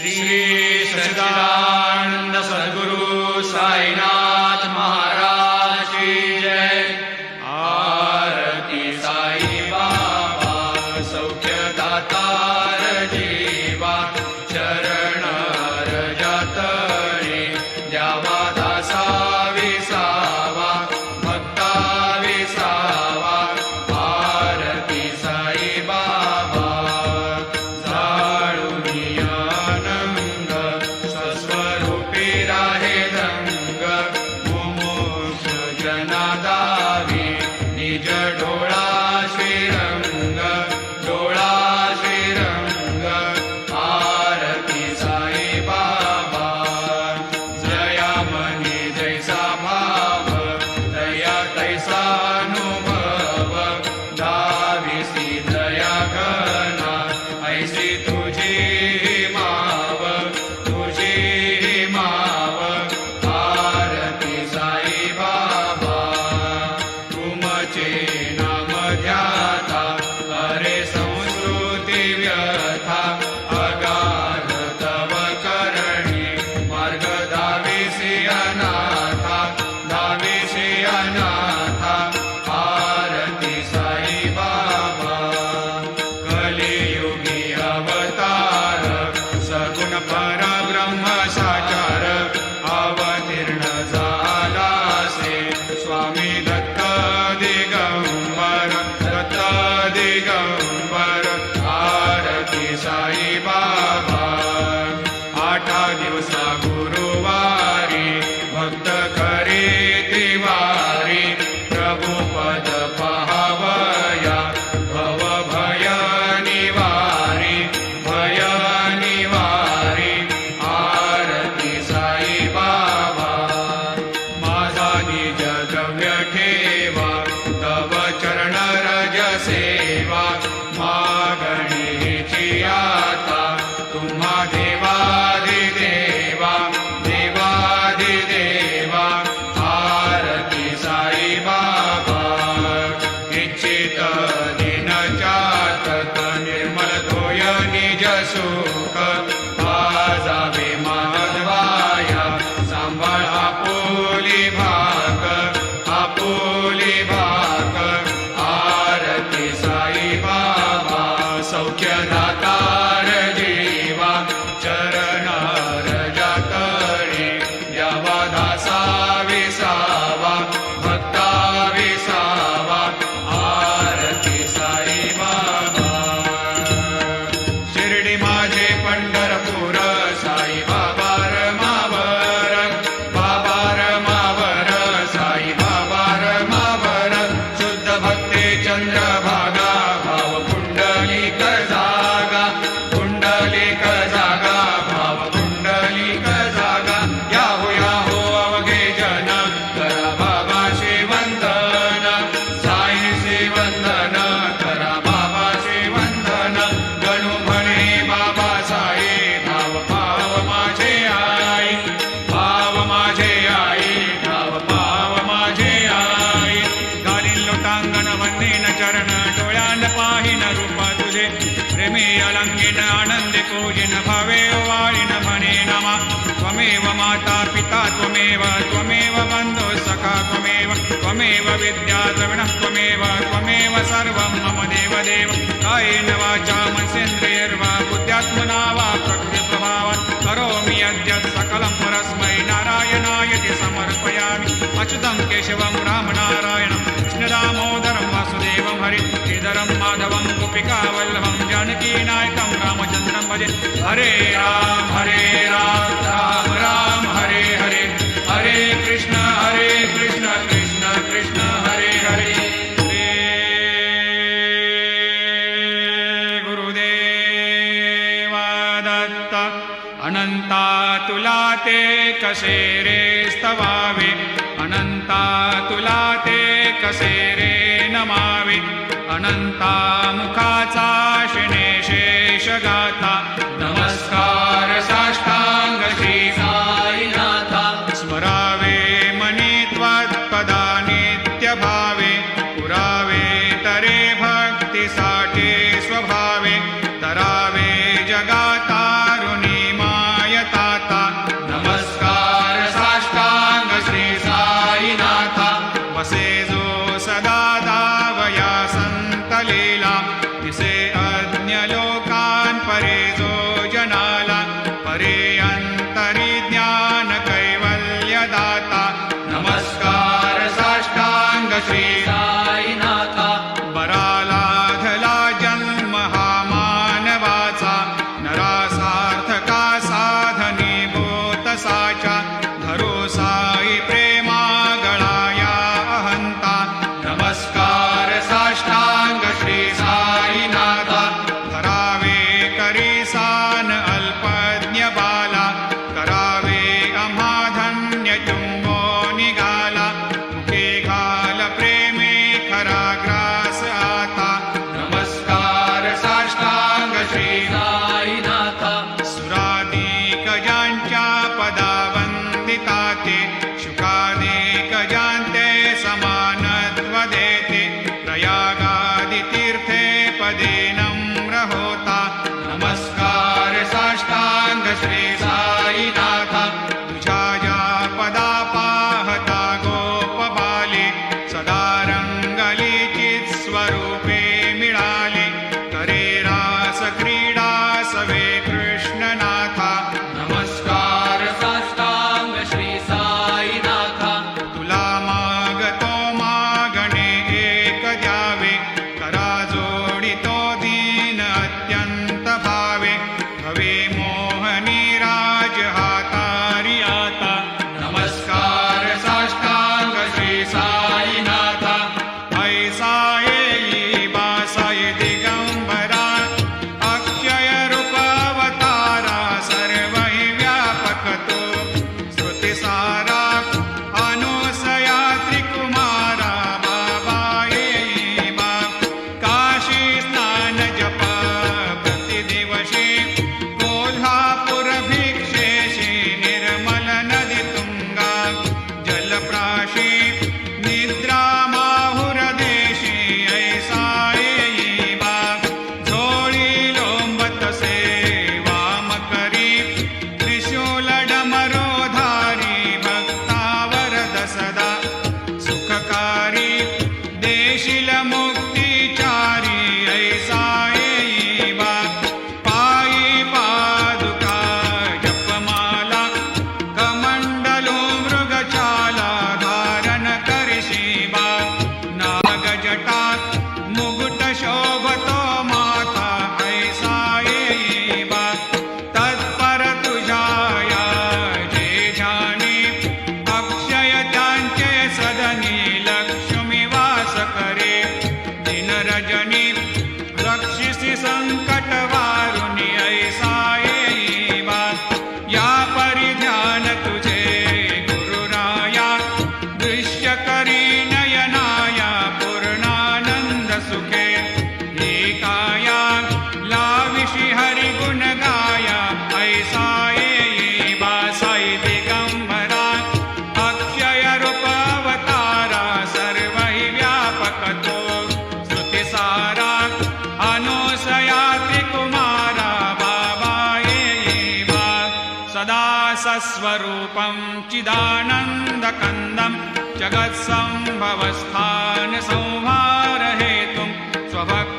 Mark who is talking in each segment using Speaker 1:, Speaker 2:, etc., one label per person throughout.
Speaker 1: श्री सच्चिदानन्द सद्गुरु साईना न आनन्दकोयेन भवेव वारिण भने नमः। त्वमेव माता पिता, त्वमेव त्वमेव बन्धो सखा, त्वमेव त्वमेव विद्या द्रविणः, त्वमेव त्वमेव सर्वं मम देवदेव। कायेन वाचा मनसेन्द्रियर्वा बुद्ध्यात्मना वा प्रकृतिप्रभावात् करोमि यद्यत् सकलं परस्मै नारायणायति समर्पयामि। अच्युतं केशवं, रामनारायणं कृष्णरामोदरं वासुदेवं, हरि। श्रीधरं, माधवं गोपिकावल्लभम् जानकी नायकं रामचन्द्रं भजे। हरे राम हरे राम राम राम हरे हरे। हरे कृष्ण हरे कृष्ण कृष्ण कृष्ण हरे हरे। गुरुदेवादत्त अनन्ता तुला ते कसे रे स्तवावे। अनन्ता तुला ते कसे रे नमावे। अनन्ता मुखाचा सदा सस्वरूपं चिदानन्दकन्दं जगत्सम्भवस्थानसंहारहेतुं स्वभक्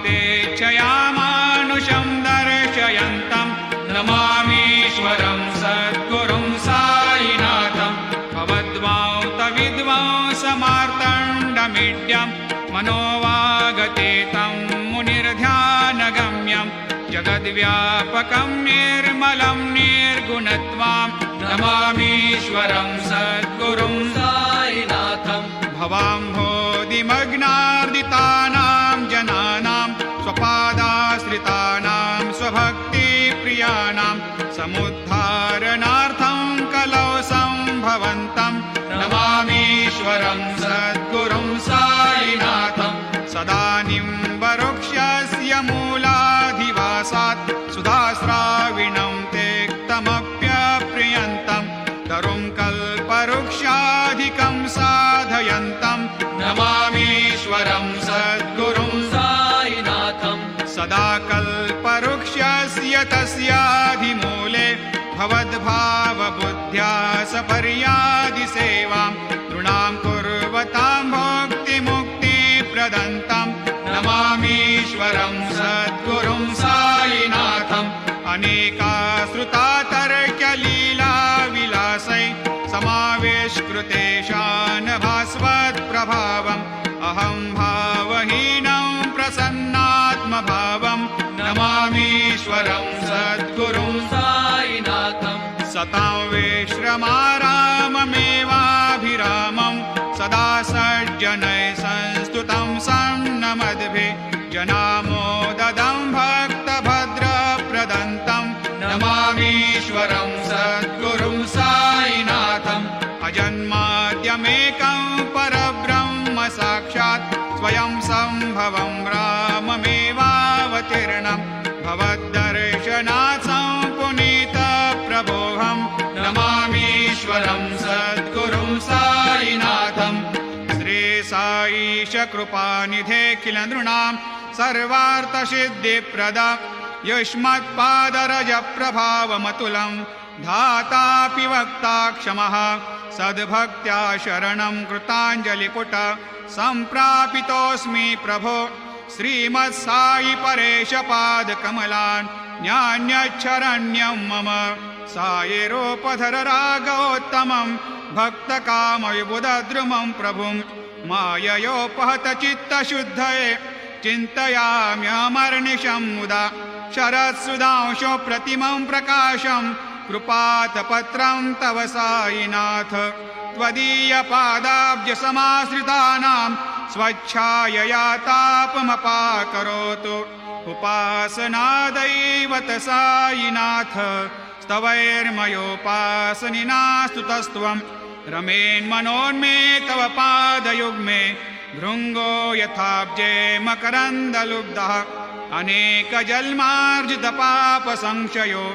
Speaker 1: जगद्व्यापकं निर्मलं निर्गुणत्वां नमामीश्वरं सद्गुरुं सायिनाथं भवाम्भोदिमग्ना सद्भावबुद्ध्या सपर्यादिसेवां तृणां कुर्वतां भोक्तिमुक्तिप्रदन्तां नमामीश्वरं सद्गुरुं सायिनाथम् अनेकाश्रुतातर्क्यलीलाविलासै
Speaker 2: समावेष्कृतेशान्
Speaker 1: भास्वत्प्रभाव सतावेश्रमाराममेवाभिरामं सदा सज्जनै संस्तुतं सं नमद्भि जनामोददं भक्तभद्रप्रदन्तं नमामीश्वरं सद्गुरुं साईनाथम् अजन्माद्यमेकं परब्रह्म साक्षात् स्वयं सम्भवं राममेवावतीर्णं
Speaker 2: भवद्द
Speaker 1: श्रीसाईश कृपानिधेऽखिल नृणां सर्वार्थसिद्धिप्रदा युष्मत्पादरजप्रभावमतुलं धातापि वक्ता क्षमः सद्भक्त्या शरणं कृताञ्जलिपुट सम्प्रापितोऽस्मि प्रभो श्रीमत्सायि परेशपादकमलान् न्यान्यच्छरण्यं मम सायिरोपधर रागोत्तमं भक्तकामविबुधद्रुमं प्रभुं माययोपहत चित्तशुद्धये चिन्तयाम्यमर्निशं मुदा शरत्सुधांशो प्रतिमं प्रकाशं कृपातपत्रं तव सायिनाथ त्वदीयपादाब्जसमाश्रितानां स्वच्छायया तापमपाकरोतु उपासनादैवत सायिनाथ स्तवैर्मयोपासनिनास्तु तस्त्वं रमेन्मनोन्मे तव पादयुग्मे भृङ्गो यथाब्जे मकरन्दलुब्धः। अनेकजन्मार्जितपापसंशयो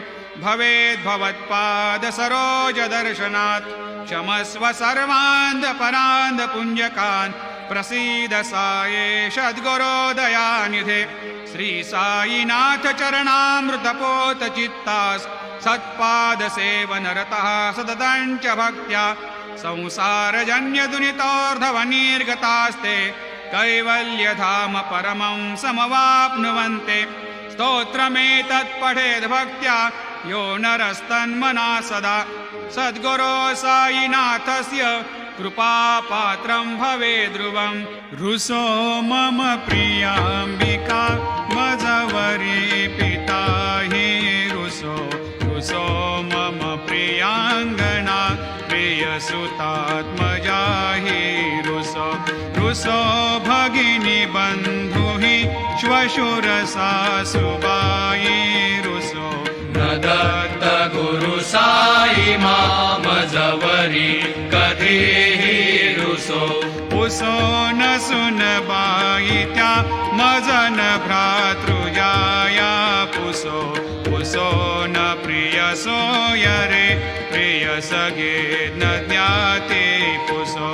Speaker 1: भवेद्भवत्पादसरोजदर्शनात् क्षमस्व सर्वान्धपरान्धपुञ्जकान् प्रसीद साये सद्गुरोदयानिधे श्रीसायिनाथ चरणामृतपोत चित्तास्। सत्पादसेवनरतः सततं च भक्त्या संसारजन्यदुनितोर्धवनिर्गतास्ते कैवल्यधाम परमं समवाप्नुवन्ते। स्तोत्रमेतत् पठेद् भक्त्या यो नरस्तन्मना सदा। सद्गुरो सायिनाथस्य कृपापात्रं भवे रुसो मम प्रियाम्बिका प्रियसुतात्मजा हि रुसो रुसो भगिनी बन्धु हि श्वशुरसासुबायि रुसो।
Speaker 2: न दत्त गुरु साई मामजवरी कधीही रुसो।
Speaker 1: उसो न सुन बाई त्या मजन भ्रातृजाया सोयरे प्रिय सगे न ज्ञाते पुसो।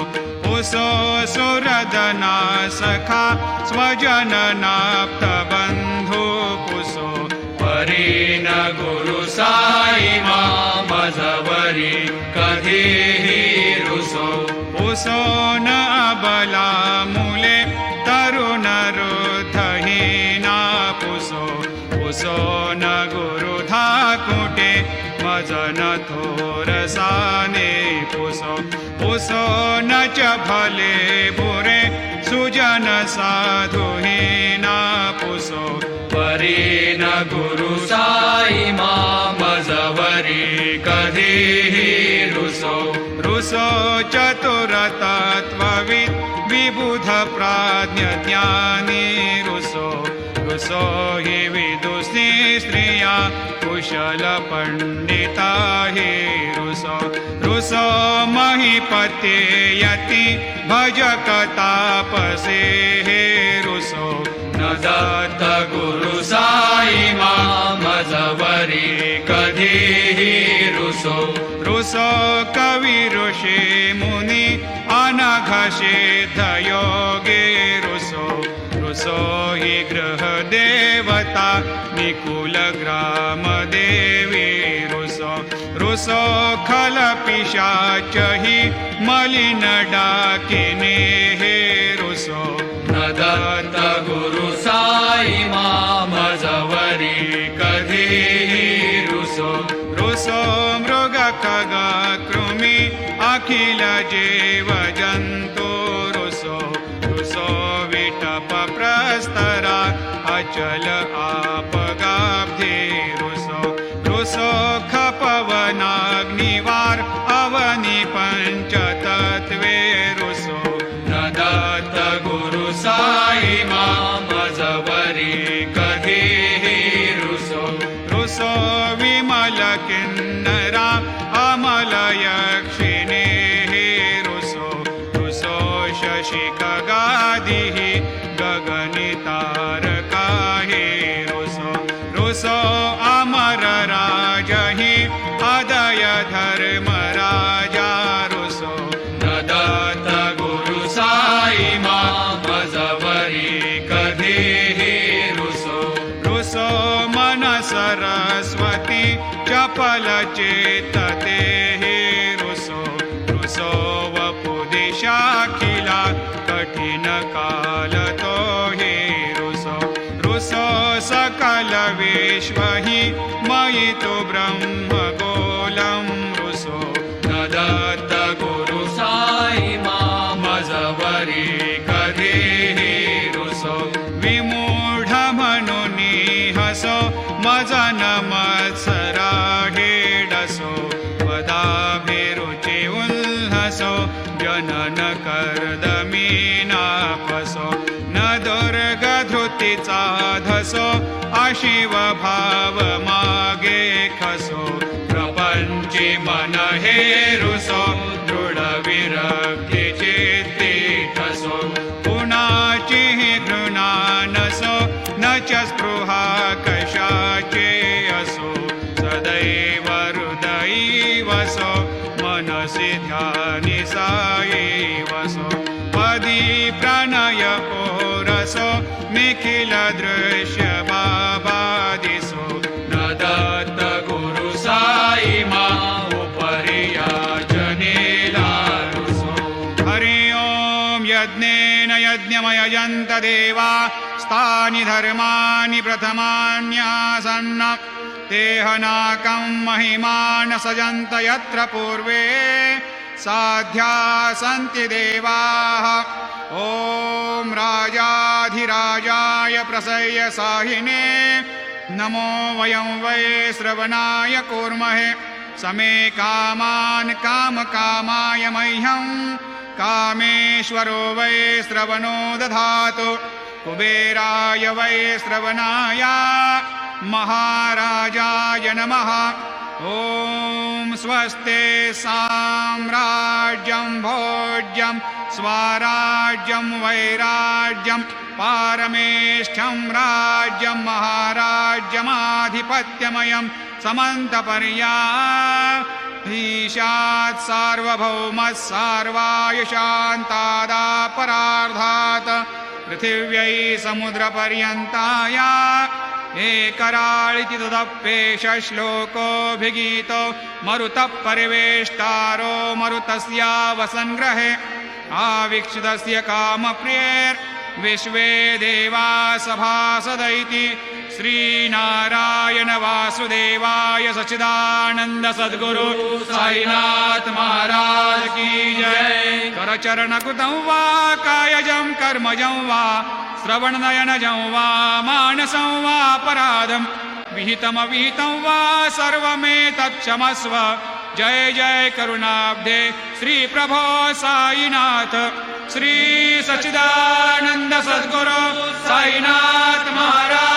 Speaker 1: पुसो सुरदना सखा स्वजन नाप्त बन्धु पुसो।
Speaker 2: परी न गुरु साई मामजवरी कधीही रुसो।
Speaker 1: उसो न अबला मजन थोरसाने पुसो उसो न च भले बुरे, सुजन साधुहीना पुसो।
Speaker 2: परी न गुरु साई मामजवरी कधीही रुसो।
Speaker 1: रुसो चतुरतत्त्ववित् विबुध प्राज्ञ ज्ञानी रुसो। रुसो हि कुशल पण्डिता हि रुसो रुसो महीपते यति भजकतापसे हे रुसो।
Speaker 2: न दत्त गुरु साई मामजवरी कधीही रुसो।
Speaker 1: रुसो कवि ऋषि मुनि अनघषे धयोगे हि गृह देवता देवी रुसो रुसो खल पिशाच हि मलिन चल आप। धसो अशिव यज्ञेन यज्ञमयजन्त देवा स्थानि धर्माणि प्रथमान्यासन्न। तेहनाकं महिमान सजन्त यत्र पूर्वे साध्या सन्ति देवाः। ॐ राजाधिराजाय प्रसय्य साहिने नमो वयं वै श्रवणाय कूर्महे। समे कामान् कामकामाय मह्यं कामेश्वरो वै श्रवणो दधातु। कुबेराय वै श्रवणाय। महाराजाय नमः ॐ स्वस्ते साम्राज्यं भोज्यं स्वाराज्यं वैराज्यं पारमेष्ठ्यं राज्यं महाराज्यमाधिपत्यमयं समन्तपर्या ईशात् सार्वभौमः सार्वाय शान्तादापरार्धात् पृथिव्यै समुद्रपर्यन्ताया एकराळिति तदप्येष श्लोकोऽभिगीतो। मरुतः परिवेष्टारो मरुतस्या वसङ्ग्रहे। आवीक्षितस्य कामप्रियैर्विश्वे देवा सभासदैति श्रीनारायण वासुदेवाय सच्चिदानन्द सद्गुरु
Speaker 2: साईनाथ महाराज की जय।
Speaker 1: करचरणकृतं वा कायजं कर्मजं वा श्रवणनयनजं वा मानसं वा अपराधं विहितमविहितं वा सर्वमेतत्क्षमस्व। जय जय करुणाब्धे श्रीप्रभो साईनाथ। श्री सच्चिदानन्द सद्गुरु साईनाथ महाराज